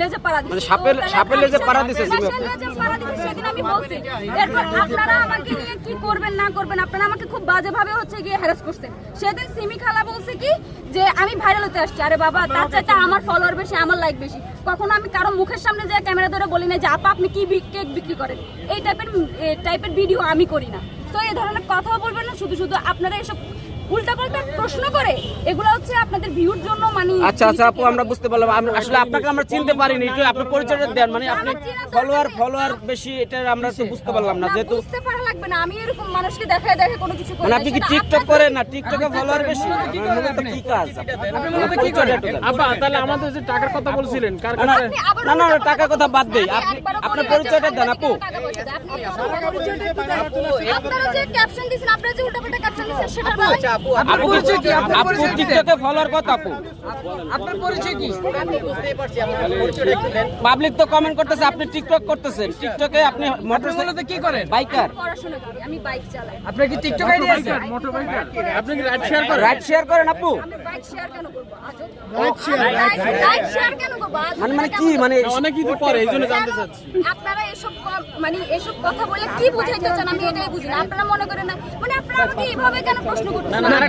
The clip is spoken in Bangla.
লেজে পাড়া দিছে। মানে সাপের- সাপের লেজে পাড়া দিছে লেজে পাড়া দিছে, সেদিন আমি বলছি। এরপর আপনারা আমাকে নিয়ে কি করবেন না করবেন আপনারা আমাকে খুব বাজে ভাবে হচ্ছে গিয়ে হ্যারাস করছেন। সেদিন সিমি খালা বলছে কি যে আমি ভাইরাল হতে আসছি। আরে বাবা তার চাইতে আমার ফলোয়ার বেশি আমার লাইক বেশি। কখনো আমি কারও মুখের সামনে যে ক্যামেরা ধরে বলি না যে আপা আপনি কি কেক বিক্রি করেন? এই টাইপের টাইপের ভিডিও আমি করি না। তো এই ধরনের কথা বলবেন না শুধু শুধু আপনারা এসব উল্টাপাল্টা প্রশ্ন করে এগুলো হচ্ছে আপনাদের ভিউর জন্য মানে আচ্ছা আচ্ছা আপু আমরা বুঝতে পারলাম। আসলে আপনাকে আমরা চিনতে পারিনি একটু আপনার পরিচয়টা দেন। মানে আপনি ফলোয়ার ফলোয়ার বেশি এটা আমরা তো বুঝতে পারলাম না যেহেতু বুঝতে পারা লাগবে না আমি এরকম মানুষকে দেখায় দেখে কোনো কিছু করি মানে না। আপনি কি সেটা টিকটক করেন না? টিকটকে ফলোয়ার বেশি? মূলত কি কাজ? আপনি মূলত কি করেন? আব্বা তাহলে আমাদের যে টাকার কথা বলছিলেন কার না, না, আপনি টাকার কথা বাদ দেই। আপনি আপনি আপনার পরিচয়টা দেন আপু। আপনি আপনারা যে ক্যাপশন দিয়েছেন আপনারা যে উল্টাপাল্টা ক্যাপশন দিয়েছেন সেটা আপু আপু টিকটকে ফলোয়ার কত আপু আপনার পরিচয় কি? পাবলিক তো কমেন্ট করতেছে আপনি টিকটক করতেছেন। টিকটকে আপনি মোটর মূলত কি করেন? বাইকার পড়াশোনা করি আমি বাইক চালাই। আপনার কি টিকটক আইডি আছে? আপনি কি রাইড শেয়ার করেন? রাইড শেয়ার করেন আপু। আমি বাইক শেয়ার কেন করব? আজব বাইক শেয়ার বাইক শেয়ার কেন করব? মানে মানে কি মানে অনেকেই তো পরে এইজন্য জানতে চাচ্ছি আপনারা এসব মানে এসব কথা বলে কি বুঝাইতে চান আমি এটাই বুঝি না আপনারা মনে করেন না মানে আপনারা আমাকে এইভাবে কেন প্রশ্ন করতেছেন না, না,